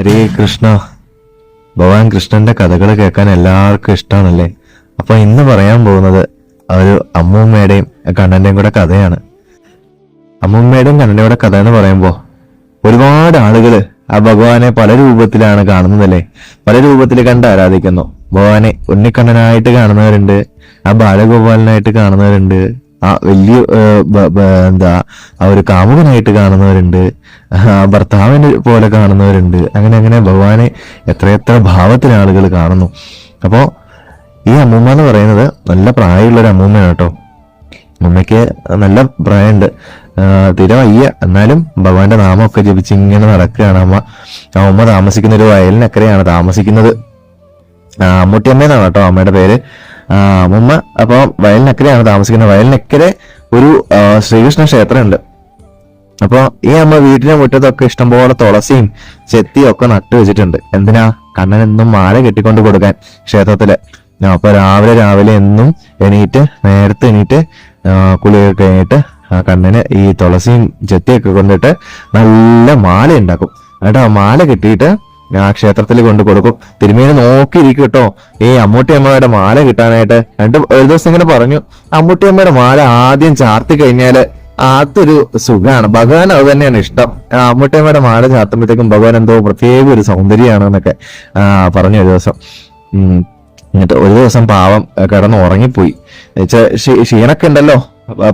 ഹരേ കൃഷ്ണ. ഭഗവാൻ കൃഷ്ണന്റെ കഥകൾ കേൾക്കാൻ എല്ലാവർക്കും ഇഷ്ടമാണല്ലേ അപ്പൊ ഇന്ന് പറയാൻ പോകുന്നത് ഒരു അമ്മൂമ്മയുടെയും കണ്ണന്റെയും കൂടെ കഥയാണ്. അമ്മൂമ്മയുടെയും കണ്ണന്റെയും കൂടെ കഥ എന്ന് പറയുമ്പോൾ ഒരുപാട് ആളുകൾ ആ ഭഗവാനെ പല രൂപത്തിലാണ് കാണുന്നതല്ലേ? പല രൂപത്തിൽ കണ്ട് ആരാധിക്കുന്നു. ഭഗവാനെ ഉണ്ണിക്കണ്ണനായിട്ട് കാണുന്നവരുണ്ട് ആ ബാലഗോപാലനായിട്ട് കാണുന്നവരുണ്ട് ആ വലിയ എന്താ ആ ഒരു കാമുകനായിട്ട് കാണുന്നവരുണ്ട്. ഭർത്താവിനെ പോലെ കാണുന്നവരുണ്ട്. അങ്ങനെ അങ്ങനെ ഭഗവാനെ എത്രയെത്ര ഭാവത്തിൽ ആളുകൾ കാണുന്നു. അപ്പോൾ ഈ അമ്മൂമ്മ എന്ന് പറയുന്നത് നല്ല പ്രായമുള്ള ഒരു അമ്മൂമ്മയാണ് കേട്ടോ. അമ്മയ്ക്ക് നല്ല പ്രായമുണ്ട്. തിര വയ്യ എന്നാലും ഭഗവാന്റെ നാമമൊക്കെ ജപിച്ച് ഇങ്ങനെ നടക്കുകയാണ് അമ്മ. അമ്മ താമസിക്കുന്ന ഒരു വയലിനക്കരെയാണ് താമസിക്കുന്നത്. അമ്മൂട്ടിയമ്മ അമ്മൂട്ടിയമ്മേന്നാണ് കേട്ടോ അമ്മയുടെ പേര്. അമ്മൂമ്മ അപ്പോൾ വയലിനക്കരയാണ് താമസിക്കുന്നത്. വയലിനക്കരെ ഒരു ശ്രീകൃഷ്ണ ക്ഷേത്രമുണ്ട്. അപ്പോൾ ഈ അമ്മ വീടിന്റെ മുറ്റത്തൊക്കെ ഇഷ്ടംപോലെ തുളസിയും ചെത്തിയും ഒക്കെ നട്ടു വെച്ചിട്ടുണ്ട്. എന്തിനാ? കണ്ണൻ എന്നും മാല കെട്ടിക്കൊണ്ട് കൊടുക്കാൻ ക്ഷേത്രത്തിൽ. ആ, അപ്പൊ രാവിലെ രാവിലെ എന്നും എണീറ്റ് നേരത്തെ എണീറ്റ് കുളിയൊക്കെ കഴിഞ്ഞിട്ട് കണ്ണന് ഈ തുളസിയും ചെത്തിയൊക്കെ കൊണ്ടിട്ട് നല്ല മാല ഉണ്ടാക്കും എന്നിട്ട് ആ മാല കെട്ടിയിട്ട് ആ ക്ഷേത്രത്തിൽ കൊണ്ട് കൊടുക്കും. തിരുമേനി നോക്കിയിരിക്കും കേട്ടോ. ഈ അമ്മൂട്ടി അമ്മയുടെ മാല കിട്ടാനായിട്ട്. രണ്ട് ഒരു ദിവസം ഇങ്ങനെ പറഞ്ഞു. അമ്മൂട്ടി അമ്മയുടെ മാല ആദ്യം ചാർത്തി കഴിഞ്ഞാൽ അതൊരു സുഖമാണ് ഭഗവാൻ അത് തന്നെയാണ് ഇഷ്ടം. അമ്മൂട്ടിയമ്മയുടെ മാല ചാർത്തുമ്പോഴത്തേക്കും ഭഗവാൻ എന്തോ പ്രത്യേക ഒരു സൗന്ദര്യമാണ് എന്നൊക്കെ പറഞ്ഞു ഒരു ദിവസം. എന്നിട്ട് ഒരു ദിവസം പാവം കിടന്ന് ഉറങ്ങിപ്പോയി. ക്ഷീണൊക്കെ ഉണ്ടല്ലോ.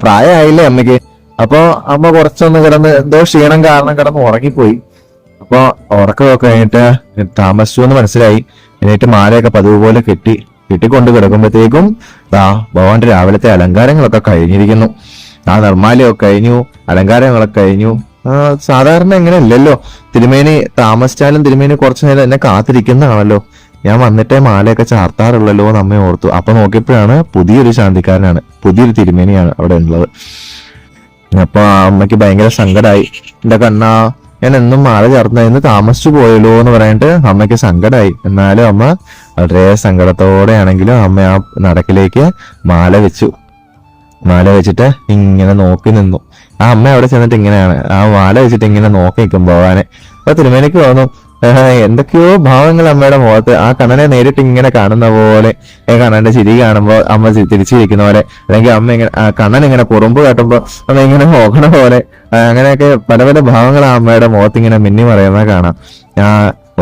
പ്രായമായില്ലേ അമ്മയ്ക്ക്? അപ്പൊ അമ്മ കുറച്ചൊന്ന് കിടന്ന് എന്തോ ക്ഷീണം കാരണം കിടന്ന് ഉറങ്ങിപ്പോയി. അപ്പൊ ഉറക്കമൊക്കെ കഴിഞ്ഞിട്ട് താമസിച്ചു എന്ന് മനസ്സിലായി. എന്നിട്ട് മാലയൊക്കെ പതിവ് പോലെ കെട്ടി കെട്ടിക്കൊണ്ട് കിടക്കുമ്പോഴത്തേക്കും ദാ ഭഗവാന്റെ രാവിലത്തെ അലങ്കാരങ്ങളൊക്കെ കഴിഞ്ഞിരിക്കുന്നു. ആ നിർമാലയൊക്കെ കഴിഞ്ഞു അലങ്കാരങ്ങളൊക്കെ കഴിഞ്ഞു. സാധാരണ എങ്ങനെ ഇല്ലല്ലോ. തിരുമേനി താമസിച്ചാലും തിരുമേനി കുറച്ചു നേരം എന്നെ കാത്തിരിക്കുന്നതാണല്ലോ. ഞാൻ വന്നിട്ടേ മാലയൊക്കെ ചാർത്താറുള്ളല്ലോ എന്ന് അമ്മ ഓർത്തു. അപ്പൊ നോക്കിയപ്പോഴാണ് പുതിയൊരു ശാന്തിക്കാരനാണ് പുതിയൊരു തിരുമേനിയാണ് അവിടെ ഉള്ളത്. അപ്പൊ അമ്മയ്ക്ക് ഭയങ്കര സങ്കടമായി എന്റെ കണ്ണാ ഞാൻ എന്നും മാല ചേർന്ന ഇന്ന് താമസിച്ചു പോയല്ലോ എന്ന് പറഞ്ഞിട്ട് അമ്മയ്ക്ക് സങ്കടമായി എന്നാലും അമ്മ വളരെ സങ്കടത്തോടെയാണെങ്കിലും അമ്മ ആ നടക്കിലേക്ക് മാല വെച്ചു. മാല വെച്ചിട്ട് ഇങ്ങനെ നോക്കി നിന്നു. ആ അമ്മ അവിടെ ചെന്നിട്ട് ഇങ്ങനെയാണ്. ആ മാല വെച്ചിട്ട് ഇങ്ങനെ നോക്കി നിൽക്കും ഭഗവാനെ. അപ്പൊ തിരുമേനിക്ക് തോന്നും "ഏഹ്, എന്തൊക്കെയോ ഭാവങ്ങൾ അമ്മയുടെ മുഖത്ത് ആ കണ്ണനെ നേരിട്ട് ഇങ്ങനെ കാണുന്ന പോലെ. കണ്ണന്റെ ചിരി കാണുമ്പോൾ അമ്മ തിരിച്ചിരിക്കുന്ന പോലെ. അല്ലെങ്കിൽ അമ്മ ഇങ്ങനെ കണ്ണൻ ഇങ്ങനെ കുറുമ്പ് കാട്ടുമ്പോ അമ്മ ഇങ്ങനെ നോക്കണ പോലെ. അങ്ങനെയൊക്കെ പല പല ഭാവങ്ങൾ ആ അമ്മയുടെ മുഖത്ത് ഇങ്ങനെ മിന്നി മറയുന്ന കാണാം. ആ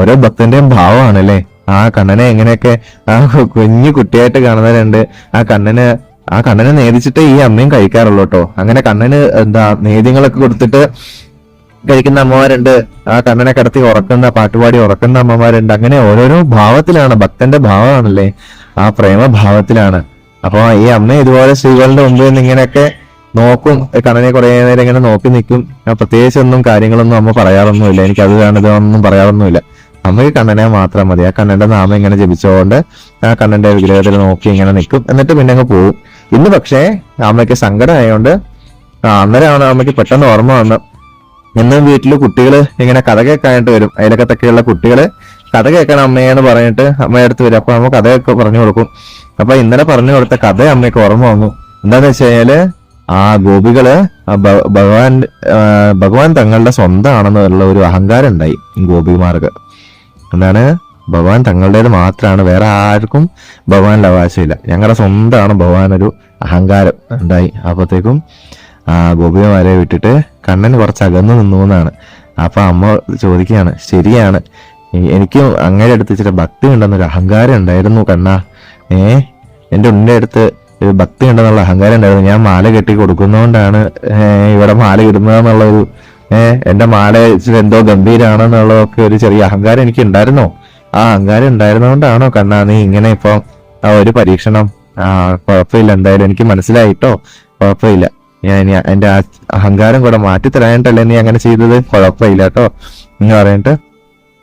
ഓരോ ഭക്തന്റെയും ഭാവമാണ് അല്ലേ ആ കണ്ണനെ എങ്ങനെയൊക്കെ ആ കുഞ്ഞു കുട്ടിയായിട്ട് കാണുന്നവരുണ്ട്. ആ കണ്ണന് ആ കണ്ണനെ നേദിച്ചിട്ട് ഈ അമ്മയും കഴിക്കാറുള്ളൂ കേട്ടോ. അങ്ങനെ കണ്ണന് എന്താ നേദ്യങ്ങളൊക്കെ കൊടുത്തിട്ട് കഴിക്കുന്ന അമ്മമാരുണ്ട്. ആ കണ്ണനെ കടത്തി ഉറക്കുന്ന പാട്ടുപാടി ഉറക്കുന്ന അമ്മമാരുണ്ട്. അങ്ങനെ ഓരോരോ ഭാവത്തിലാണ് ഭക്തന്റെ ഭാവമാണല്ലേ? ആ പ്രേമഭാവത്തിലാണ്. അപ്പൊ ഈ അമ്മ ഇതുപോലെ സ്ത്രീകളുടെ മുമ്പിൽ നിന്ന് ഇങ്ങനെയൊക്കെ നോക്കും കണ്ണനെ കുറെ നേരം ഇങ്ങനെ നോക്കി നിൽക്കും. പ്രത്യേകിച്ച് ഒന്നും കാര്യങ്ങളൊന്നും അമ്മ പറയാറൊന്നുമില്ല. എനിക്ക് അത് വേണം ഇതൊന്നും പറയാറൊന്നുമില്ല. അമ്മയ്ക്ക് കണ്ണനെ മാത്രം മതി. ആ കണ്ണന്റെ നാമം ഇങ്ങനെ ജപിച്ചുകൊണ്ട് ആ കണ്ണന്റെ വിഗ്രഹത്തിൽ നോക്കി ഇങ്ങനെ നിൽക്കും. എന്നിട്ട് പിന്നെ അങ്ങ് പോവും. ഇന്ന് പക്ഷേ അമ്മയ്ക്ക് സങ്കടമായതുകൊണ്ട് അന്നേരമാണ് അമ്മയ്ക്ക് പെട്ടെന്ന് ഓർമ്മ വന്ന് ഇന്ന് വീട്ടിൽ കുട്ടികൾ ഇങ്ങനെ കഥ കേൾക്കാനായിട്ട് വരും. അയലക്കത്തൊക്കെയുള്ള കുട്ടികൾ കഥ കേൾക്കണം അമ്മയെന്ന് പറഞ്ഞിട്ട് അമ്മയുടെ അടുത്ത് വരും. അപ്പൊ അമ്മ കഥയൊക്കെ പറഞ്ഞു കൊടുക്കും. അപ്പൊ ഇന്നലെ പറഞ്ഞു കൊടുത്ത കഥ അമ്മയ്ക്ക് ഓർമ്മ വന്നു. എന്താന്ന് വെച്ച് കഴിഞ്ഞാൽ ആ ഗോപികൾ ഭഗവാൻ ഭഗവാൻ തങ്ങളുടെ സ്വന്തമാണെന്നുള്ള ഒരു അഹങ്കാരം ഉണ്ടായി ഗോപിമാർക്ക്. എന്താണ്? ഭഗവാൻ തങ്ങളുടേത് മാത്രമാണ്. വേറെ ആർക്കും ഭഗവാനിൽ അവകാശമില്ല. ഞങ്ങളുടെ സ്വന്തമാണ് ഭഗവാൻ ഒരു അഹങ്കാരം ഉണ്ടായി. അപ്പോഴത്തേക്കും ഗോപികമാരെ വിട്ടിട്ട് കണ്ണൻ കുറച്ച് അകന്നു നിന്നു എന്നാണ്. അപ്പൊ അമ്മ ചോദിക്കുകയാണ് ശരിയാണ്. എനിക്ക് അങ്ങേരെ അടുത്ത് ഇച്ചിരി ഭക്തി ഉണ്ടെന്നൊരു അഹങ്കാരം ഉണ്ടായിരുന്നു കണ്ണ. ഏ എന്റെ ഉണ്ണിന്റെ അടുത്ത് ഭക്തി ഉണ്ടെന്നുള്ള അഹങ്കാരം ഉണ്ടായിരുന്നു. ഞാൻ മാല കെട്ടി കൊടുക്കുന്നതുകൊണ്ടാണ് ഇവിടെ മാല ഇടുന്നതെന്നുള്ള ഒരു ഏഹ് എന്റെ മാല ഇച്ചിരി എന്തോ ഗംഭീരാണെന്നുള്ളതൊക്കെ ഒരു ചെറിയ അഹങ്കാരം എനിക്ക് ഉണ്ടായിരുന്നോ? ആ അഹങ്കാരം ഉണ്ടായിരുന്നോണ്ടാണോ കണ്ണാ നീ ഇങ്ങനെ ഇപ്പൊ ആ ഒരു പരീക്ഷണം ആ കുഴപ്പമില്ല എന്തായാലും എനിക്ക് മനസ്സിലായിട്ടോ? കുഴപ്പമില്ല. ഞാൻ ആ അഹങ്കാരം കൂടെ മാറ്റി തരാനായിട്ടല്ലേ നീ അങ്ങനെ ചെയ്തത്? കുഴപ്പമില്ല കേട്ടോ. എന്ന് പറഞ്ഞിട്ട്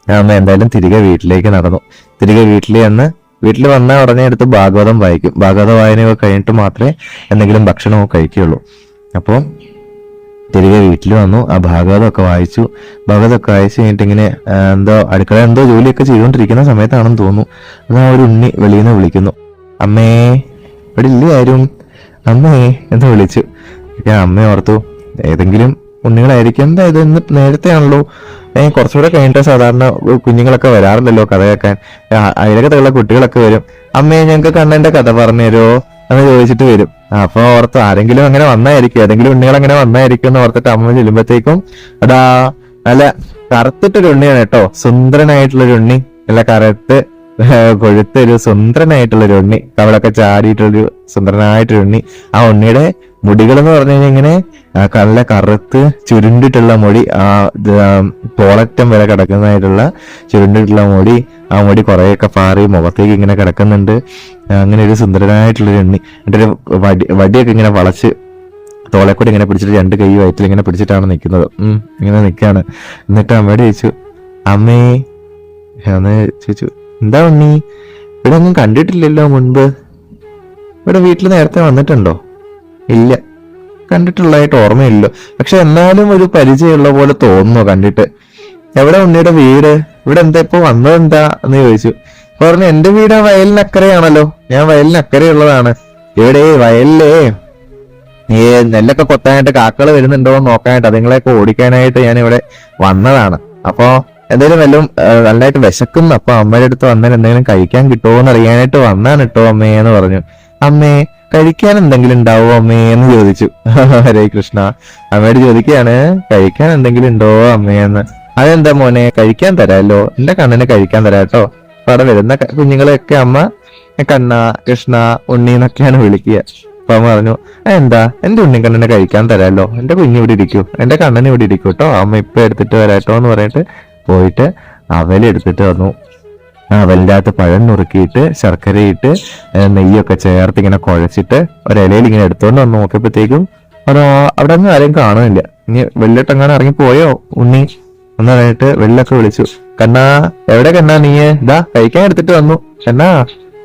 അമ്മ എന്തായാലും തിരികെ വീട്ടിലേക്ക് നടന്നു. തിരികെ വീട്ടിൽ ചെന്ന് വീട്ടിൽ വന്ന ഉടനെ എടുത്ത് ഭാഗവതം വായിക്കും. ഭാഗവത വായനയൊക്കെ കഴിഞ്ഞിട്ട് മാത്രമേ എന്തെങ്കിലും ഭക്ഷണമോ കഴിക്കുകയുള്ളൂ. അപ്പോൾ തിരികെ വീട്ടിൽ വന്നു. ആ ഭാഗവതമൊക്കെ വായിച്ചു. ഭാഗവതമൊക്കെ വായിച്ചു കഴിഞ്ഞിട്ട് ഇങ്ങനെ എന്തോ അടുക്കള എന്തോ ജോലിയൊക്കെ ചെയ്തുകൊണ്ടിരിക്കുന്ന സമയത്താണെന്ന് തോന്നുന്നു. അത് ആ ഒരു ഉണ്ണി വെളിയിൽ നിന്ന് വിളിക്കുന്നു. അമ്മേ ഇവിടെ ഇല്ലേ ആരും? അമ്മേ എന്ന് വിളിച്ചു. ഞാൻ അമ്മ ഓർത്തു ഏതെങ്കിലും ഉണ്ണികളായിരിക്കും. എന്താ ഇത് ഇന്ന് നേരത്തെ ആണല്ലോ ഏ കുറച്ചുകൂടെ കഴിഞ്ഞിട്ട് സാധാരണ കുഞ്ഞുങ്ങളൊക്കെ വരാറില്ലല്ലോ കഥ കേൾക്കാൻ. അതിലൊക്കെ കുട്ടികളൊക്കെ വരും. അമ്മയെ ഞങ്ങൾക്ക് കണ്ണന്റെ കഥ പറഞ്ഞു തരുമോ എന്ന് ചോദിച്ചിട്ട് വരും. അപ്പൊ ഓർത്ത് ആരെങ്കിലും അങ്ങനെ വന്നായിരിക്കും. ഏതെങ്കിലും ഉണ്ണികൾ അങ്ങനെ വന്നായിരിക്കും എന്ന് ഓർത്തിട്ട് അമ്മ ചെല്ലുമ്പോഴത്തേക്കും അടാ നല്ല കറുത്തിട്ടൊരു ഉണ്ണിയാണ് കേട്ടോ. സുന്ദരനായിട്ടുള്ളൊരു ഉണ്ണി. നല്ല കറുത്ത് കൊഴുത്തൊരു സുന്ദരനായിട്ടുള്ളൊരു ഉണ്ണി. കവളൊക്കെ ചാടിയിട്ടുള്ളൊരു സുന്ദരനായിട്ടൊരു ഉണ്ണി. ആ ഉണ്ണിയുടെ മുടികൾ എന്ന് പറഞ്ഞു കഴിഞ്ഞാൽ ഇങ്ങനെ നല്ല കറുത്ത് ചുരുണ്ടിട്ടുള്ള മുടി ആ പോളറ്റം വരെ കിടക്കുന്നതായിട്ടുള്ള ചുരുണ്ടിട്ടുള്ള മുടി ആ മുടി കുറേയൊക്കെ പാറി മുഖത്തേക്ക് ഇങ്ങനെ കിടക്കുന്നുണ്ട്. അങ്ങനെ ഒരു സുന്ദരനായിട്ടുള്ളൊരു എണ്ണി എന്നിട്ടൊരു വടി വടിയൊക്കെ ഇങ്ങനെ വളച്ച് തോളെ കൂടി ഇങ്ങനെ പിടിച്ചിട്ട് രണ്ട് കൈ വയറ്റിൽ ഇങ്ങനെ പിടിച്ചിട്ടാണ് നിൽക്കുന്നത്. ഇങ്ങനെ നിൽക്കുകയാണ് എന്നിട്ട് അമ്മയോട് ചോദിച്ചു അമ്മേ എന്ന് ചോദിച്ചു എന്താ ഉണ്ണി? ഇവിടെ ഒന്നും കണ്ടിട്ടില്ലല്ലോ മുൻപ്. ഇവിടെ വീട്ടിൽ നേരത്തെ വന്നിട്ടുണ്ടോ? ഇല്ല. കണ്ടിട്ടുള്ളതായിട്ട് ഓർമ്മയില്ല. പക്ഷെ എന്നാലും ഒരു പരിചയമുള്ള പോലെ തോന്നുന്നു കണ്ടിട്ട്. എവിടെ ഉണ്ണിയുടെ വീട്? ഇവിടെ എന്താ ഇപ്പൊ വന്നത് എന്താ എന്ന് ചോദിച്ചു. പറഞ്ഞു എന്റെ വീട് വയലിനക്കരയാണല്ലോ. ഞാൻ വയലിനക്കരയുള്ളതാണ്. ഇവിടെ വയലിലേ? ഈ നെല്ലൊക്കെ കൊത്താനായിട്ട് കാക്കകൾ വരുന്നുണ്ടോ എന്ന് നോക്കാനായിട്ട് അതുങ്ങളെയൊക്കെ ഓടിക്കാനായിട്ട് ഞാൻ ഇവിടെ വന്നതാണ്. അപ്പോ എന്തെങ്കിലും വല്ലതും നല്ലതായിട്ട് വിശക്കുന്നു. അപ്പൊ അമ്മയുടെ അടുത്ത് വന്നാൽ എന്തെങ്കിലും കഴിക്കാൻ കിട്ടുമോ എന്ന് അറിയാനായിട്ട് വന്നാണ് കേട്ടോ അമ്മയെന്ന് പറഞ്ഞു. അമ്മേ കഴിക്കാൻ എന്തെങ്കിലും ഉണ്ടാവോ അമ്മേ എന്ന് ചോദിച്ചു. ഹരേ കൃഷ്ണ. അമ്മയോട് ചോദിക്കുകയാണ് കഴിക്കാൻ എന്തെങ്കിലും ഉണ്ടോ അമ്മേ എന്ന്? അതെന്താ മോനെ കഴിക്കാൻ തരാമല്ലോ. എന്റെ കണ്ണിന് കഴിക്കാൻ തരാം കേട്ടോ. അവിടെ വരുന്ന കുഞ്ഞുങ്ങളെയൊക്കെ അമ്മ കണ്ണ കൃഷ്ണ ഉണ്ണി എന്നൊക്കെയാണ് വിളിക്കുക. അപ്പൊ അമ്മ പറഞ്ഞു "ആ, എന്താ? എന്റെ ഉണ്ണി കണ്ണിനെ കഴിക്കാൻ തരാമല്ലോ. എന്റെ കുഞ്ഞു ഇവിടെ ഇരിക്കൂ. എന്റെ കണ്ണൻ ഇവിടെ ഇരിക്കൂ കേട്ടോ. അമ്മ ഇപ്പൊ എടുത്തിട്ട് വരാട്ടോ എന്ന് പറഞ്ഞിട്ട് പോയിട്ട് അവലെടുത്തിട്ട് വന്നു. ആ അവലിന്റെ അകത്ത് പഴം നുറുക്കിയിട്ട് ശർക്കരയിട്ട് നെയ്യൊക്കെ ചേർത്ത് ഇങ്ങനെ കുഴച്ചിട്ട് ഒരിലയിൽ ഇങ്ങനെ എടുത്തുകൊണ്ട് വന്ന് നോക്കിയപ്പോഴത്തേക്കും അവിടെ അവിടെ ഒന്നും ആരെയും കാണുന്നില്ല. ഇനി വെള്ളിട്ടെങ്ങാനും ഇറങ്ങി പോയോ ഉണ്ണി? എന്ന് പറഞ്ഞിട്ട് വെള്ളൊക്കെ വിളിച്ചു. കണ്ണാ എവിടെ കണ്ണാ നീ? ഇതാ കഴിക്കാൻ എടുത്തിട്ട് വന്നു. കണ്ണാ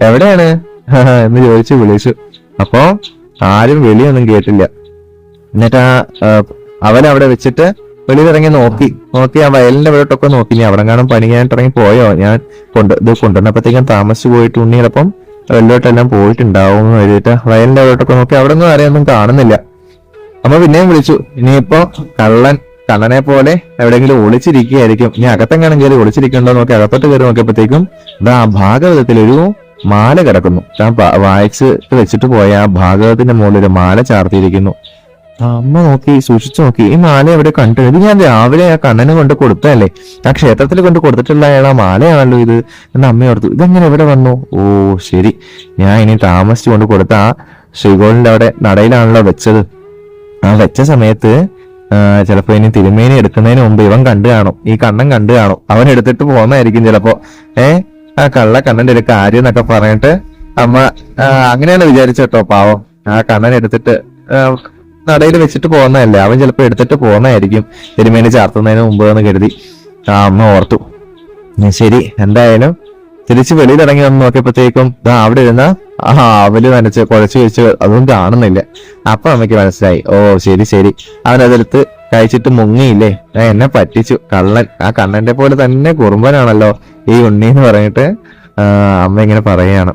എവിടെയാണ്? എന്ന് ചോദിച്ചു വിളിച്ചു. അപ്പോ ആരും വെളിയൊന്നും കേട്ടില്ല. എന്നിട്ട് അവൻ അവിടെ വെച്ചിട്ട് വെളിയിലിറങ്ങി നോക്കി. നോക്കി ആ വയലിന്റെ വീട്ടൊക്കെ നോക്കി. ഇനി അവിടെ കാണാൻ പണിയാനായിട്ട് ഇറങ്ങി പോയോ? ഞാൻ കൊണ്ട് ഇത് കൊണ്ടുവന്നപ്പോഴത്തേക്കും താമസിച്ചു പോയിട്ട് ഉണ്ണി ചിലപ്പം വെള്ളോട്ടെല്ലാം പോയിട്ടുണ്ടാവും എന്ന് കരുതിയിട്ട് വയലിന്റെ വീട്ടൊക്കെ നോക്കി. അവിടെ ഒന്നും ആരെയൊന്നും കാണുന്നില്ല. അമ്മ പിന്നെയും വിളിച്ചു. ഇനിയിപ്പോ കള്ളൻ കള്ളനെ പോലെ എവിടെയെങ്കിലും ഒളിച്ചിരിക്കുകയായിരിക്കും. ഇനി അകത്തെങ്ങാനും കയറി ഒളിച്ചിരിക്കണ്ടോ നോക്കി അകത്തോട്ട് കയറി നോക്കിയപ്പോഴത്തേക്കും ആ ആ ഭാഗവതത്തിലൊരു മാല കിടക്കുന്നു. പ- വായിച്ചിട്ട് വെച്ചിട്ട് പോയ. ആ ഭാഗവതത്തിന്റെ മുകളിൽ ഒരു മാല ചാർത്തിയിരിക്കുന്നു. അമ്മ നോക്കി സൂക്ഷിച്ചു നോക്കി. ഈ മാല എവിടെ കണ്ടു ഇത് ഞാൻ രാവിലെ ആ കണ്ണന് കൊണ്ട് കൊടുത്തതല്ലേ? ആ ക്ഷേത്രത്തിൽ കൊണ്ട് കൊടുത്തിട്ടുള്ള അയാൾ ആ മാലയാണല്ലോ ഇത് എന്ന് അമ്മ ഓർത്തു. ഇതെങ്ങനെ എവിടെ വന്നു? ഓ ശരി. ഞാൻ ഇനി താമസിച്ചു കൊണ്ട് കൊടുത്ത ആ ശ്രീകോളിന്റെ അവിടെ നടയിലാണല്ലോ വെച്ചത്. ആ വെച്ച സമയത്ത് ചിലപ്പോ ഇനി തിരുമേനി എടുക്കുന്നതിന് മുമ്പ് ഇവൻ കണ്ടു കാണും. ഈ കണ്ണൻ കണ്ടു കാണും. അവൻ എടുത്തിട്ട് പോകുന്നതായിരിക്കും ചിലപ്പോ. ഏ ആ കള്ള കണ്ണന്റെ ഒരു കാര്യം എന്നൊക്കെ പറഞ്ഞിട്ട് അമ്മ അങ്ങനെയാണ് വിചാരിച്ചോ പാവം. ആ കണ്ണൻ എടുത്തിട്ട് നടയിൽ വെച്ചിട്ട് പോകുന്നതല്ലേ? അവൻ ചിലപ്പോൾ എടുത്തിട്ട് പോകുന്നതായിരിക്കും. തിരുമേനി ചാർത്തുന്നതിന് മുമ്പ് എന്ന് കരുതി. ആ അമ്മ ഓർത്തു. ശരി. എന്തായാലും തിരിച്ച് വെളിയിൽ ഇറങ്ങി വന്ന് നോക്കിയപ്പോഴത്തേക്കും ദാ അവിടെ ഇരുന്ന ആ അവൽ നനച്ച് കുഴച്ച് വെച്ച് അതൊന്നും കാണുന്നില്ല. അപ്പൊ അമ്മയ്ക്ക് മനസ്സിലായി. ഓ ശരി ശരി. അവൻ അതെടുത്ത് കഴിച്ചിട്ട് മുങ്ങിയില്ലേ? ഞാൻ എന്നെ പറ്റിച്ചു കള്ളൻ. ആ കണ്ണന്റെ പോലെ തന്നെ കുറുമ്പനാണല്ലോ ഈ ഉണ്ണി എന്ന് പറഞ്ഞിട്ട് അമ്മ ഇങ്ങനെ പറയുകയാണ്.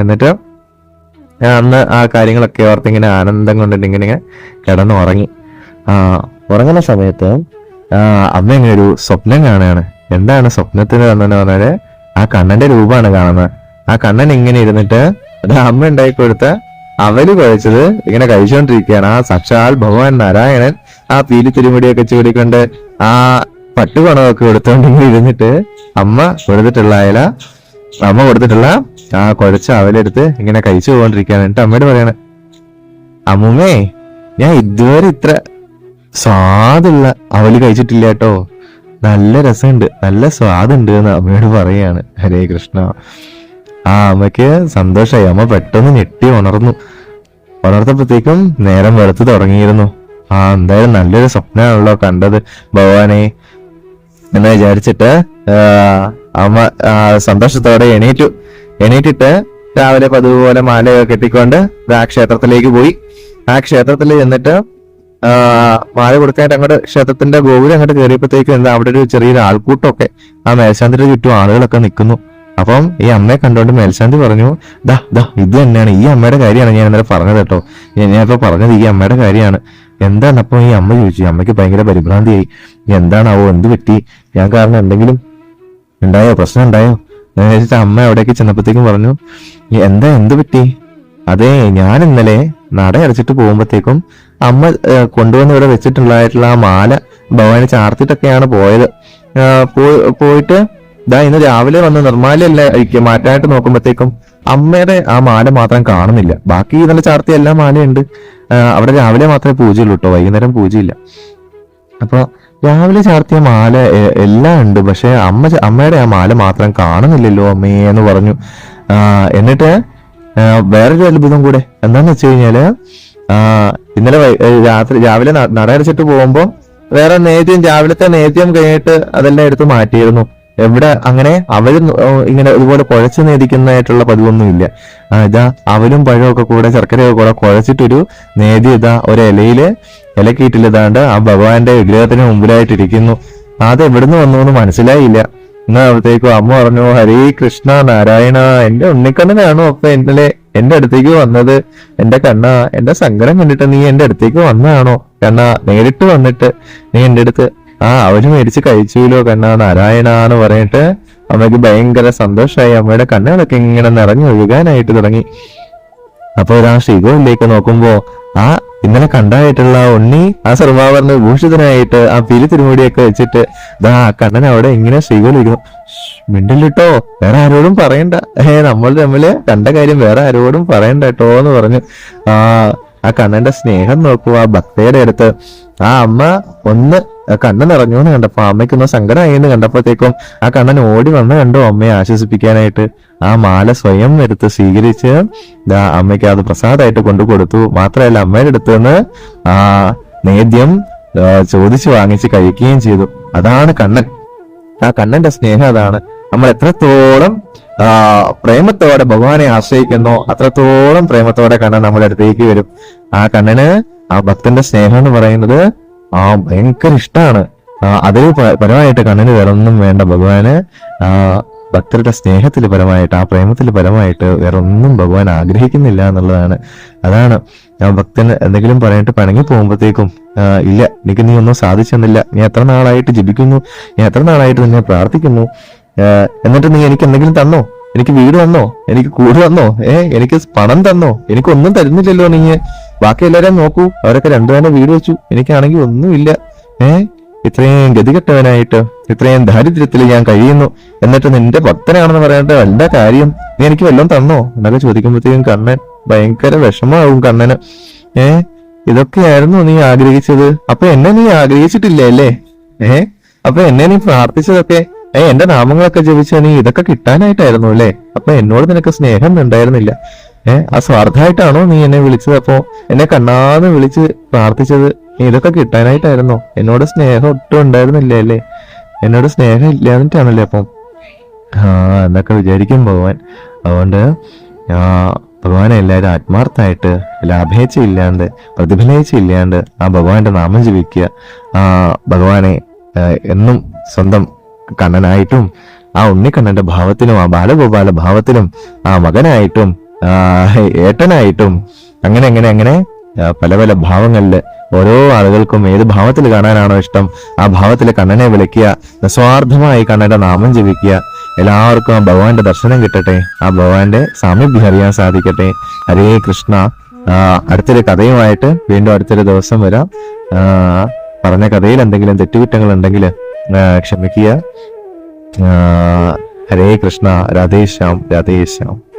എന്നിട്ട് ഞാൻ അന്ന് ആ കാര്യങ്ങളൊക്കെ ഓർത്ത് ഇങ്ങനെ ആനന്ദം കൊണ്ടിട്ട് ഇങ്ങനെ ഇങ്ങനെ ആ ഉറങ്ങുന്ന സമയത്ത് അമ്മ ഇങ്ങനെ ഒരു സ്വപ്നം കാണുകയാണ്. എന്താണ് സ്വപ്നത്തിന് തന്നെ പറഞ്ഞാൽ ആ കണ്ണന്റെ രൂപമാണ് കാണുന്നത്. ആ കണ്ണൻ ഇങ്ങനെ ഇരുന്നിട്ട് അത് അമ്മ ഉണ്ടാക്കി കൊടുത്ത അവർ കുഴച്ചത് ഇങ്ങനെ കഴിച്ചുകൊണ്ടിരിക്കുകയാണ് ആ സാക്ഷാൽ ഭഗവാൻ നാരായണൻ ആ പീലി തിരുമുടിയൊക്കെ ചൂടിക്കൊണ്ട് ആ പട്ടുപണമൊക്കെ എടുത്തുകൊണ്ട് ഇങ്ങനെ ഇരുന്നിട്ട് അമ്മ കൊടുത്തിട്ടുള്ള അയല അമ്മ കൊടുത്തിട്ടുള്ള ആ കുഴച്ച അവലെടുത്ത് ഇങ്ങനെ കഴിച്ചു പോകൊണ്ടിരിക്കുകയാണ് എന്നിട്ട് അമ്മയോട് പറയാണ് അമ്മുമ്മേ ഞാൻ ഇതുവരെ ഇത്ര സ്വാദുള്ള അവൽ കഴിച്ചിട്ടില്ല കേട്ടോ. നല്ല രസമുണ്ട് നല്ല സ്വാദുണ്ട് എന്ന് അമ്മയോട് പറയാണ്. ഹരേ കൃഷ്ണ. ആ അമ്മയ്ക്ക് സന്തോഷമായി. അമ്മ പെട്ടെന്ന് ഞെട്ടി ഉണർന്നു. ഉണർത്തപ്പോഴത്തേക്കും നേരം വെളുത്ത് തുടങ്ങിയിരുന്നു. ആ എന്തായാലും നല്ലൊരു സ്വപ്നമാണല്ലോ കണ്ടത്. ഭഗവാനെ എന്ന് വിചാരിച്ചിട്ട് അമ്മ സന്തോഷത്തോടെ എണീറ്റു. എണീറ്റിട്ട് രാവിലെ പതുപോലെ പോലെ മാലയൊക്കെ കെട്ടിക്കൊണ്ട് ആ ക്ഷേത്രത്തിലേക്ക് പോയി. ആ ക്ഷേത്രത്തിൽ ചെന്നിട്ട് മാല കൊടുക്കാനായിട്ട് അങ്ങോട്ട് ക്ഷേത്രത്തിന്റെ ഗോപുരം അങ്ങോട്ട് കയറിയപ്പോഴത്തേക്കും എന്താ അവിടെ ഒരു ചെറിയൊരു ആൾക്കൂട്ടമൊക്കെ ആ മേൽശാന്തിന്റെ ചുറ്റും ആളുകളൊക്കെ നിൽക്കുന്നു. അപ്പം ഈ അമ്മയെ കണ്ടുകൊണ്ട് മേൽശാന്തി പറഞ്ഞു ദാ ദാ ഇത് തന്നെയാണ്. ഈ അമ്മയുടെ കാര്യമാണ് ഞാൻ ഇന്നലെ പറഞ്ഞത് കേട്ടോ. ഇപ്പൊ പറഞ്ഞത് ഈ അമ്മയുടെ കാര്യമാണ്. എന്താണ്? അപ്പൊ ഈ അമ്മ ചോദിച്ചു. അമ്മയ്ക്ക് ഭയങ്കര പരിഭ്രാന്തിയായി. എന്താണാവോ? എന്ത് പറ്റി? ഞാൻ കാരണം എന്തെങ്കിലും ഉണ്ടായോ? പ്രശ്നം ഉണ്ടായോ? എന്ന് അമ്മ അവിടേക്ക് ചെന്നപ്പോഴത്തേക്കും പറഞ്ഞു "ഈ എന്താ എന്ത് പറ്റി? അതെ ഞാൻ ഇന്നലെ നട അടച്ചിട്ട് പോകുമ്പോഴത്തേക്കും അമ്മ കൊണ്ടുവന്ന് ഇവിടെ വെച്ചിട്ടുള്ളതായിട്ടുള്ള ആ മാല ഭവാനെ ചാർത്തിട്ടൊക്കെയാണ് പോയത്. പോയിട്ട് ഇതാ ഇന്ന് രാവിലെ വന്ന് നിർമ്മാലയല്ല മാറ്റാനായിട്ട് നോക്കുമ്പോഴത്തേക്കും അമ്മയുടെ ആ മാല മാത്രം കാണുന്നില്ല. ബാക്കി ഇന്നലെ ചാർത്തിയ എല്ലാ മാലയുണ്ട്. അവിടെ രാവിലെ മാത്രമേ പൂജയുള്ളൂ കേട്ടോ വൈകുന്നേരം പൂജയില്ല. അപ്പൊ രാവിലെ ചാർത്തിയ മാല എല്ലാം ഉണ്ട്. പക്ഷെ അമ്മ അമ്മയുടെ ആ മാല മാത്രം കാണുന്നില്ലല്ലോ അമ്മേ എന്ന് പറഞ്ഞു. എന്നിട്ട് വേറൊരു അത്ഭുതം കൂടെ. എന്താന്ന് വെച്ച് കഴിഞ്ഞാൽ ഇന്നലെ രാത്രി രാവിലെ നടയടച്ചിട്ട് പോകുമ്പോൾ വേറെ നേദ്യം രാവിലത്തെ നേദ്യം കഴിഞ്ഞിട്ട് അതെല്ലാം എടുത്ത് മാറ്റിയിരുന്നു. എവിടെ അങ്ങനെ അവർ ഇങ്ങനെ ഇതുപോലെ കുഴച്ച് നേദിക്കുന്നതായിട്ടുള്ള പതിവൊന്നും ഇല്ല ഇതാ അവലും പഴമൊക്കെ കൂടെ ശർക്കരയൊക്കെ കൂടെ കുഴച്ചിട്ടൊരു നേതി ഇതാ ഒരു ഇലയിൽ ഇതാണ്ട് ആ ഭഗവാന്റെ വിഗ്രഹത്തിന് മുമ്പിലായിട്ട് ഇരിക്കുന്നു അത് എവിടുന്ന് വന്നു എന്ന് മനസ്സിലായില്ല. എന്നാ അവിടത്തേക്കും അമ്മ പറഞ്ഞു ഹരേ കൃഷ്ണ നാരായണ എന്റെ ഉണ്ണിക്കണ്ണനാണോ അപ്പൊ ഇന്നലെ എന്റെ അടുത്തേക്ക് വന്നത്? എന്റെ കണ്ണ എന്റെ സങ്കടം കണ്ടിട്ട് നീ എന്റെ അടുത്തേക്ക് വന്നതാണോ? കണ്ണ നേരിട്ട് വന്നിട്ട് നീ എന്റെ അടുത്ത് ആ അവർ മേടിച്ച് കഴിച്ചുല്ലോ കണ്ണ നാരായണ എന്ന് പറഞ്ഞിട്ട് അമ്മയ്ക്ക് ഭയങ്കര സന്തോഷമായി അമ്മയുടെ കണ്ണുകളൊക്കെ ഇങ്ങനെ നിറഞ്ഞൊഴുകാനായിട്ട് തുടങ്ങി. അപ്പൊ ഒരാ ശ്രീകോവിലേക്ക് നോക്കുമ്പോ ആ ഇന്നലെ കണ്ടായിട്ടുള്ള ഉണ്ണി ആ സർവാഭരണ ഭൂഷിതനായിട്ട് ആ പിലി തിരുമുടിയൊക്കെ വെച്ചിട്ട് ദാ കണ്ണൻ അവിടെ ഇങ്ങനെ ശ്രീകോലിരിക്കുന്നു മിണ്ടല്ലിട്ടോ വേറെ ആരോടും പറയണ്ട. ഏ നമ്മൾ തമ്മിൽ കണ്ട കാര്യം വേറെ ആരോടും പറയണ്ട കേട്ടോ എന്ന് പറഞ്ഞു. ആ ആ കണ്ണന്റെ സ്നേഹം നോക്കൂ ആ ഭക്തയുടെ അടുത്ത്. ആ അമ്മ ഒന്ന് കണ്ണൻ നിറഞ്ഞു എന്ന് കണ്ടപ്പോ അമ്മയ്ക്കൊന്ന് സങ്കടമായി എന്ന് കണ്ടപ്പോഴത്തേക്കും ആ കണ്ണൻ ഓടി വന്ന് കണ്ടു അമ്മയെ ആശ്വസിപ്പിക്കാനായിട്ട്. ആ മാല സ്വയം എടുത്ത് സ്വീകരിച്ച് അമ്മയ്ക്ക് അത് പ്രസാദമായിട്ട് കൊണ്ടു കൊടുത്തു. മാത്രമല്ല അമ്മയുടെ അടുത്ത് നിന്ന് ആ നേദ്യം ചോദിച്ചു വാങ്ങിച്ച് കഴിക്കുകയും ചെയ്തു. അതാണ് കണ്ണൻ. ആ കണ്ണന്റെ സ്നേഹം അതാണ്. നമ്മൾ എത്രത്തോളം പ്രേമത്തോടെ ഭഗവാനെ ആശ്രയിക്കുന്നോ അത്രത്തോളം പ്രേമത്തോടെ കണ്ണൻ നമ്മുടെ അടുത്തേക്ക് വരും. ആ കണ്ണന് ആ ഭക്തന്റെ സ്നേഹം എന്ന് പറയുന്നത് ആ ഭയങ്കര ഇഷ്ടമാണ് അതിൽ പരമായിട്ട് കണ്ണിന് വേറൊന്നും വേണ്ട ഭഗവാന് ഭക്തരുടെ സ്നേഹത്തിൽ പരമായിട്ട് ആ പ്രേമത്തിൽ പരമായിട്ട് വേറൊന്നും ഭഗവാൻ ആഗ്രഹിക്കുന്നില്ല എന്നുള്ളതാണ്. അതാണ് ഭക്തന് എന്തെങ്കിലും പറഞ്ഞിട്ട് പണങ്ങി പോകുമ്പോഴത്തേക്കും ഇല്ല എനിക്ക് നീ ഒന്നും സാധിച്ചെന്നില്ല. നീ എത്ര നാളായിട്ട് ജപിക്കുന്നു? നീ എത്ര നാളായിട്ട് നിന്നെ പ്രാർത്ഥിക്കുന്നു? എന്നിട്ട് നീ എനിക്ക് എന്തെങ്കിലും തന്നോ? എനിക്ക് വീട് തന്നോ? എനിക്ക് കൂട് തന്നോ? ഏഹ് എനിക്ക് പണം തന്നോ? എനിക്കൊന്നും തരുന്നില്ലല്ലോ നീ. ബാക്കി എല്ലാവരെയും നോക്കൂ. അവരൊക്കെ രണ്ടു തന്നെ വീട് വെച്ചു. എനിക്കാണെങ്കിൽ ഒന്നുമില്ല. ഏ? ഇത്രയും ഗതികെട്ടവനായിട്ട് ഇത്രയും ദാരിദ്ര്യത്തിൽ ഞാൻ കഴിയുന്നു. എന്നിട്ട് നിന്റെ ഭക്തനാണെന്ന് പറയേണ്ട വല്ല കാര്യം നീ എനിക്ക് വല്ലതും തന്നോ? എന്നൊക്കെ ചോദിക്കുമ്പോഴത്തേക്കും കണ്ണൻ ഭയങ്കര വിഷമാവും കണ്ണന്. ഏ? ഇതൊക്കെയായിരുന്നു നീ ആഗ്രഹിച്ചത്. അപ്പൊ എന്നെ നീ ആഗ്രഹിച്ചിട്ടില്ല അല്ലേ? ഏ? അപ്പൊ എന്നെ നീ പ്രാർത്ഥിച്ചതൊക്കെ? ഏ എന്റെ നാമങ്ങളൊക്കെ ജപിച്ച നീ ഇതൊക്കെ കിട്ടാനായിട്ടായിരുന്നു അല്ലേ? അപ്പൊ എന്നോട് നിനക്ക് സ്നേഹം ഉണ്ടായിരുന്നില്ല. ഏ ആ സ്വാർത്ഥമായിട്ടാണോ നീ എന്നെ വിളിച്ചത്? അപ്പോ എന്നെ കണ്ണാന്ന് വിളിച്ച് പ്രാർത്ഥിച്ചത് നീ ഇതൊക്കെ കിട്ടാനായിട്ടായിരുന്നോ? എന്നോട് സ്നേഹം ഒട്ടും ഉണ്ടായിരുന്നില്ല അല്ലേ? എന്നോട് സ്നേഹം ഇല്ലാന്നിട്ടാണല്ലേ അപ്പം? ആ എന്നൊക്കെ വിചാരിക്കും ഭഗവാൻ. അതുകൊണ്ട് ആ ഭഗവാനെ എല്ലാവരും ആത്മാർത്ഥമായിട്ട് ലാഭേച്ച ഇല്ലാണ്ട് പ്രതിഫലേച്ഛ ഇല്ലാണ്ട് ആ ഭഗവാന്റെ നാമം ജീവിക്കുക ആ ഭഗവാനെ എന്നും സ്വന്തം കണ്ണനായിട്ടും ആ ഉണ്ണിക്കണ്ണന്റെ ഭാവത്തിലും ആ ബാലഗോപാല ഭാവത്തിലും ആ മകനായിട്ടും ഏട്ടനായിട്ടും അങ്ങനെ അങ്ങനെ അങ്ങനെ പല പല ഭാവങ്ങളിൽ ഓരോ ആളുകൾക്കും ഏത് ഭാവത്തിൽ കാണാനാണോ ഇഷ്ടം ആ ഭാവത്തിൽ കണ്ണനെ വിളിക്കുക നിസ്വാർത്ഥമായി കണ്ണന്റെ നാമം ജപിക്കുക എല്ലാവർക്കും ആ ഭഗവാന്റെ ദർശനം കിട്ടട്ടെ ആ ഭഗവാന്റെ സാമീപ്യം അറിയാൻ സാധിക്കട്ടെ. ഹരേ കൃഷ്ണ. അടുത്തൊരു കഥയുമായിട്ട് വീണ്ടും അടുത്തൊരു ദിവസം വരാം. പറഞ്ഞ കഥയിൽ എന്തെങ്കിലും തെറ്റുകുറ്റങ്ങൾ ഉണ്ടെങ്കിൽ ക്ഷമിക്കുക. ഹരേ കൃഷ്ണ. രാധേശ്യാം രാധേശ്യാം